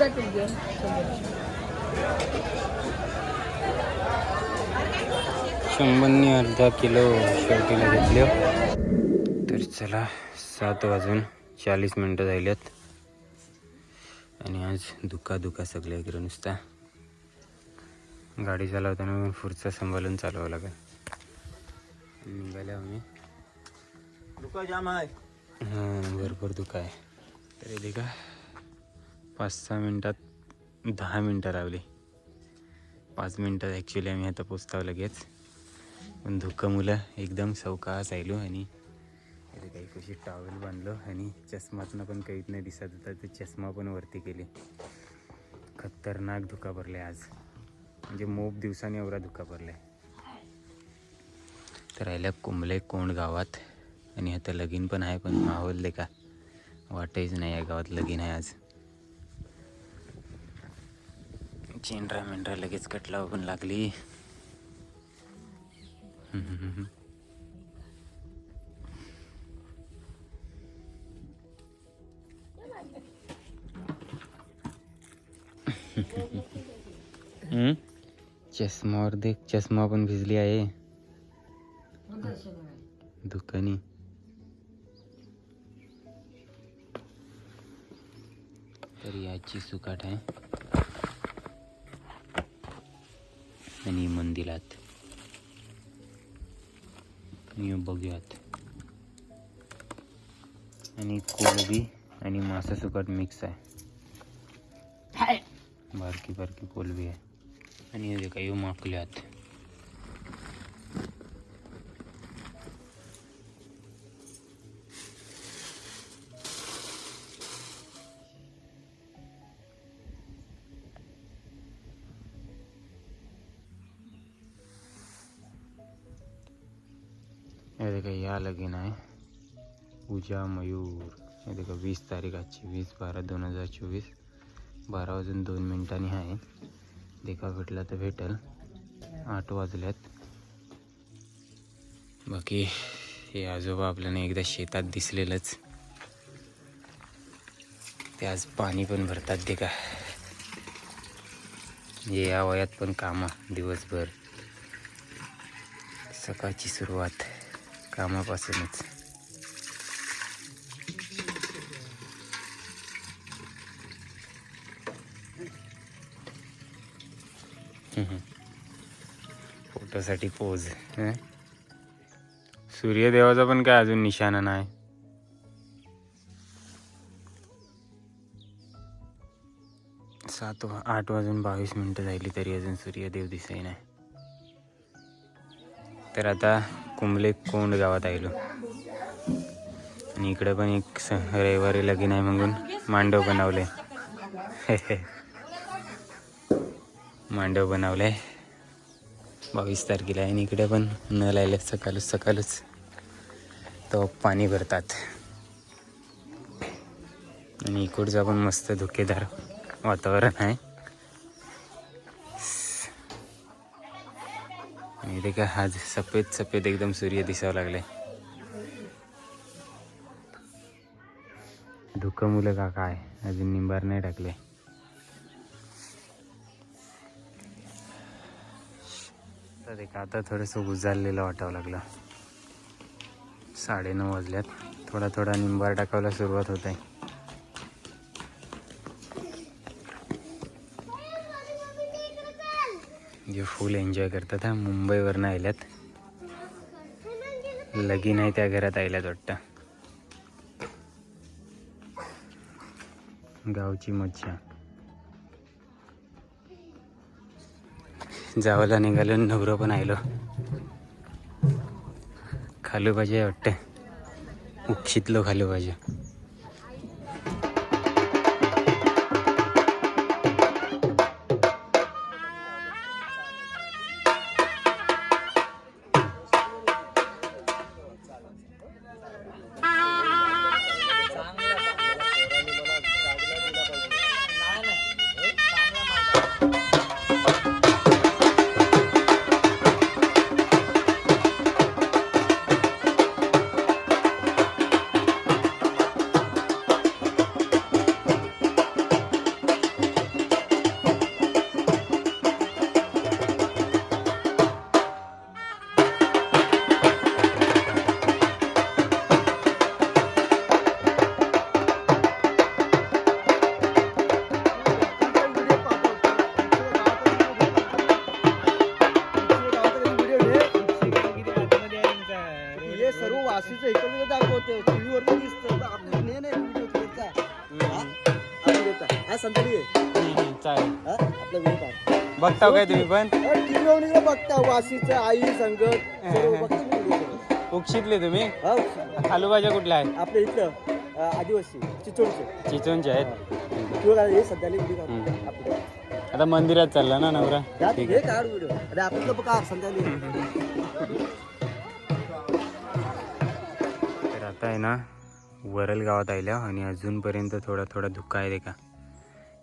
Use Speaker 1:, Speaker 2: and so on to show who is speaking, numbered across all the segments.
Speaker 1: जाते शंभरने अर्धा किलो शेवटीला घेतले. तर चला सात वाजून चाळीस मिनटं झाल्यात आणि आज दुका दुका सगळ्या इकडे नुसता. गाडी चालवताना पुढचा संभालून चालवावं लागेल. निघाल्या आम्ही.
Speaker 2: दुका जाम आहे.
Speaker 1: हां भरपूर दुका आहे. तर का पाच सहा मिनटात दहा मिनटं लावली. पाच मिनटात ॲक्च्युली आम्ही आता पोचताव लगेच. पण धुकं मुलं एकदम सौकास आयलो आणि काही कशी टॉवेल बांधलो आणि चष्मातनं पण काहीच नाही दिसत होता. तर चष्मा पण वरती केली. खतरनाक धुका भरले आज. म्हणजे मोप दिवसाने एवढा धुका भरला तर राहिल्या कुंबले कोंड गावात. आणि आता लगीन पण आहे पण माहोल दे का वाटायच नाही या गावात लगीन आहे आज. चेंडरा मेंढरा लगेच कटला पण लागली. चष्मावर देख चष्मा पण भिजली आहे. दुकानी. तर याची सुकाट आहे. आणि मंदिरात. बघूयात. आणि कोलबी आणि मासा सुकाट मिक्स आहे. बारकी बारकी कोलबी आहे. आणि हे काही माकल्यात हे देखा या लगीन आहे पूजा मयूर। हे देखा वीस तारीख आजची वीस बारा दोन हजार चोवीस बारा वाजून दोन मिनिटांनी आहे। देखा भेटला तर भेटेल। आठ वाजल्यात बाकी हे आजोबा आपल्याला एकदा शेतात दिसलेलंच. ते आज पाणी पण भरतात देखा. का या वयात पण कामं दिवसभर. सकाळची सुरुवात. कामापासूनच. फोटोसाठी पोज सूर्यदेवाचा पण काय अजून निशाणा नाही. सात आठ वाजून बावीस मिनटं झाली तरी अजून सूर्यदेव दिसाय नाही तर आता कुंबले कोंड गावात आलो आणि इकडं पण एक स रविवारी लगीन आहे म्हणून मांडव बनवले. मांडव बनवले. बावीस तारखेला आहे आणि इकडे पण न लायले सकाळच सकाळच तो पाणी भरतात. आणि इकडचं पण मस्त धुकेदार वातावरण आहे. आणि इथे काय आज सफेद सफेद एकदम सूर्य दिसावं लागले धुकं मुलं का काय? अजून निंबार नाही टाकले. तर ते का आता थोडंसं उजाळलेलं वाटावं लागलं. साडेनऊ वाजल्यात. थोडा थोडा निंबार टाकायला सुरुवात होत आहे. जे फुल एन्जॉय करतात हा. मुंबईवरनं आल्यात लगीन आहे त्या घरात आल्यात वाटतं. गावची मज्जा. जावाला निघालो आणि नवरं पण आलो खालू पाहिजे वाटतं. उक्षितलो खालू पाहिजे बघताव काय तुम्ही पण?
Speaker 3: बघता वाशीचं आई संगत सर्व बघता.
Speaker 1: उक्षितले तुम्ही?
Speaker 3: हा.
Speaker 1: आलूभाज्या कुठल्या आहेत
Speaker 3: आपल्या इथलं अं, आदिवासी चिचोडचे
Speaker 1: चिचोनच्या आहेत.
Speaker 3: किंवा हे व्हिडिओ
Speaker 1: हम्म. आता मंदिरात चालला ना नवरा? ठीक
Speaker 3: हे
Speaker 1: आहे.
Speaker 3: काढ व्हिडिओ. अरे आपलं बघा संध्याकाळी
Speaker 1: तर आता आहे ना वरल गावात आल्या आणि अजूनपर्यंत थोडा थोडा धुका आहे का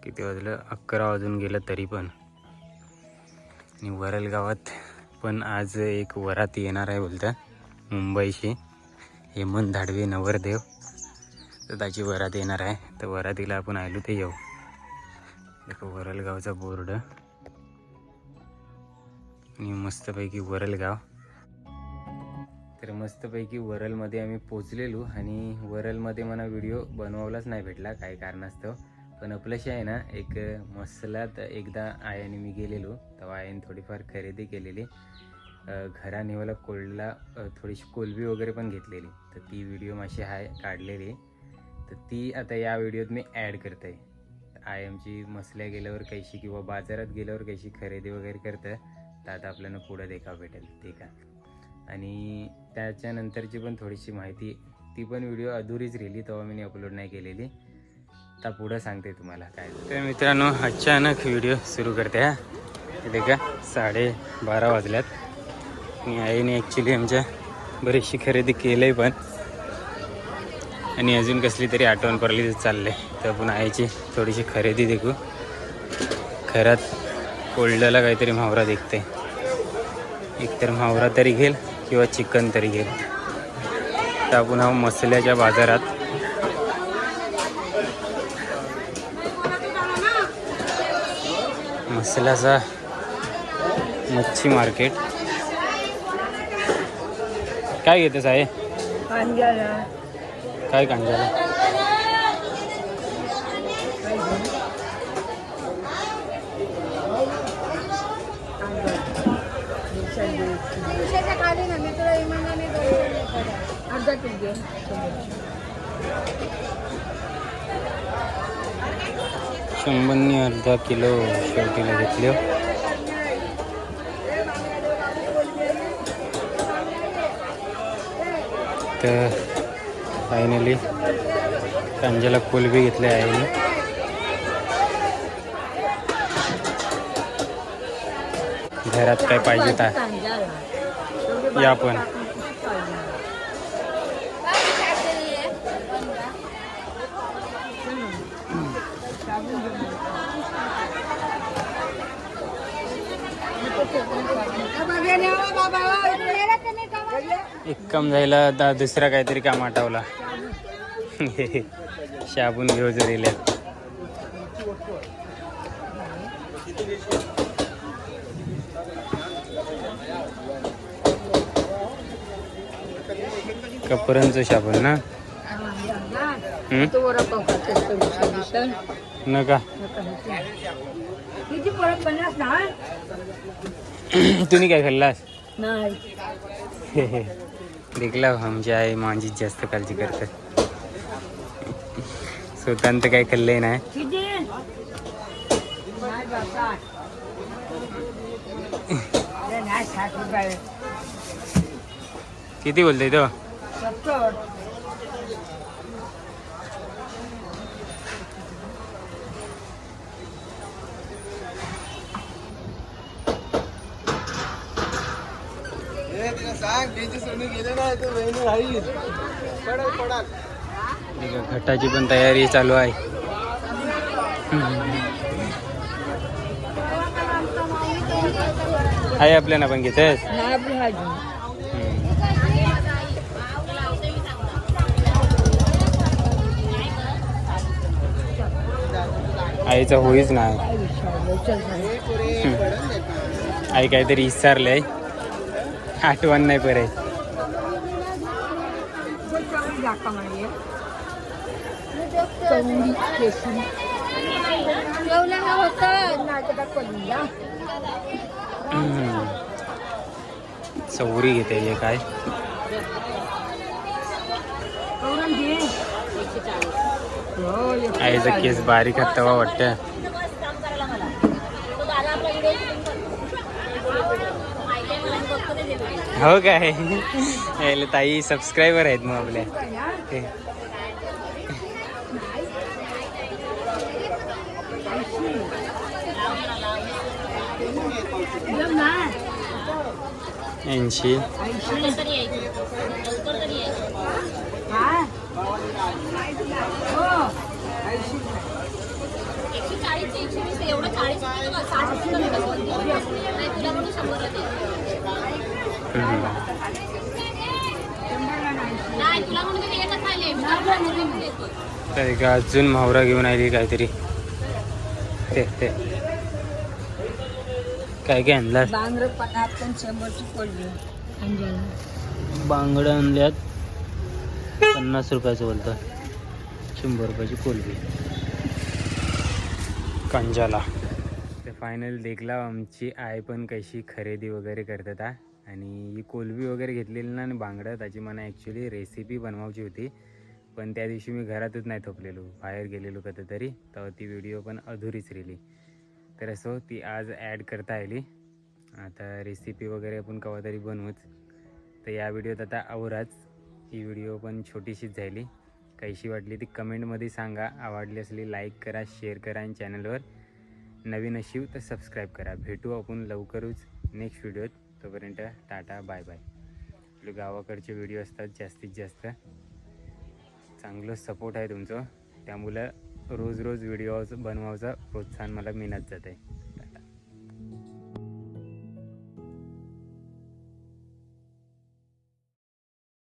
Speaker 1: किती वाजलं? अकरा वाजून गेलं तरी पण. आणि वरल गावात. पण आज एक वरात येणार आहे बोलता. मुंबईशी. हेमंत धाडवे नवरदेव. तर त्याची वरात येणार आहे. तर वरातीला आपण आलो ते येऊ. एक वरल गावचा बोर्ड. आणि मस्तपैकी वरल गाव. तर मस्तपैकी वरलमध्ये आम्ही पोचलेलो आणि वरलमध्ये मला व्हिडिओ बनवलाच नाही भेटला. काही कारणास्तव. पण आपल्याशी आहे ना एक मसलात एकदा आयाने मी गेलेलो. तेव्हा आयाने थोडीफार खरेदी केलेली. अ, घरा नेवाला कोल्डला थोडीशी कोलबी वगैरे पण घेतलेली. तर ती व्हिडिओ माझी आहे काढलेली. तर ती आता या व्हिडिओत मी ॲड करते आय आमची मसल्या गेल्यावर कैशी किंवा बाजारात गेल्यावर कैशी खरेदी वगैरे करतं तर आता आपल्याला पुढं देखावं भेटेल. ठीक आहे. आणि त्याच्यानंतरची पण थोडीशी माहिती ती पण व्हिडिओ अधुरीच राहिली तेव्हा मी अपलोड नाही केलेली. आता पुढं सांगते तुम्हाला काय. तर मित्रांनो अचानक व्हिडिओ सुरू करते हा. इथे का साडे बारा वाजल्यात. आणि आईने ॲक्च्युली आमच्या बरीचशी खरेदी केलं आहे पण. आणि अजून कसली तरी आठवण पडली तर चालले तर आपण आईची थोडीशी खरेदी देखू. खरात कोल्डला काहीतरी म्हावरा देखते. एकतर म्हावरा तरी घेईल किंवा चिकन तरी घेईल. तर आपण हा मसल्याच्या बाजारात मसल्याचा मच्छी मार्केट. काय घेतेस आहे काय कांद्याला?
Speaker 4: अर्धा
Speaker 1: शंभर अर्धा किलो शेवटीला घेतले हो. तर फायनली कांज्याला कोलबी घेतले आहे घरात काय पाहिजे या पण. एक काम जायला दा दुसरा काहीतरी काम आठवला. शाबून घेऊ जरीले कपरांचं साबण ना? नका. तुम्ही काय खाल्लास?
Speaker 4: नाही.
Speaker 1: देखला आमची आई माझी जास्त काळजी करते स्वतःनं तर काही खाल्लंय नाही
Speaker 4: किती
Speaker 1: किती बोलतोय तो हो
Speaker 4: सत्तर
Speaker 3: सांग घ्यायची सोनी गेले नाही तर बहिणी राहील पडाल पडाल
Speaker 1: ठीक आहे, घटाची पण तयारी चालू आहे. आहे आपल्याला पण
Speaker 4: भाजी
Speaker 1: आईचा होईच नाही. आई काहीतरी विचारलंय आठवण नाही परत. चौरी घेते हे काय? आईचा केस बारीक तवा वाटतं हो काय यायला ताई सबस्क्रायबर आहेत मग आपल्या ते. ऐंशी हम्म. एक अजून मावरा घेऊन आली काहीतरी. ते ते. काय काय आणलं बांगड आणल्यात. पन्नास रुपयाचं बोलतं. शंभर रुपयाची कोलबी कंजाला. तर फायनल देखला आमची आई पण कशी खरेदी वगैरे करतात हा. आणि ही कोलबी वगैरे घेतलेली ना आणि बांगडं त्याची मला ॲक्च्युली रेसिपी बनवायची होती. पण त्या दिवशी मी घरातच नाही थोपलेलो बाहेर गेलेलो कधीतरी तेव्हा ती व्हिडिओ पण अधुरीच राहिली. तर असो ती आज ॲड करता आली. आता रेसिपी वगैरे आपण केव्हा तरी बनवूच. तर या व्हिडिओत आता आवराच. ही व्हिडिओ पण छोटीशीच झाली. कशी वाटली ती कमेंटमध्ये सांगा. आवडली असली लाईक करा शेअर करा आणि चॅनलवर नवीन अशीव तर सबस्क्राईब करा. भेटू आपण लवकरच नेक्स्ट व्हिडिओत तोपर्यंत टाटा बाय बाय. आपले गावाकडचे व्हिडिओ असतात जास्तीत जास्त. चांगलं सपोर्ट आहे तुमचं. त्यामुळं रोज रोज व्हिडिओज बनवायचं प्रोत्साहन मला मिळत जात आहे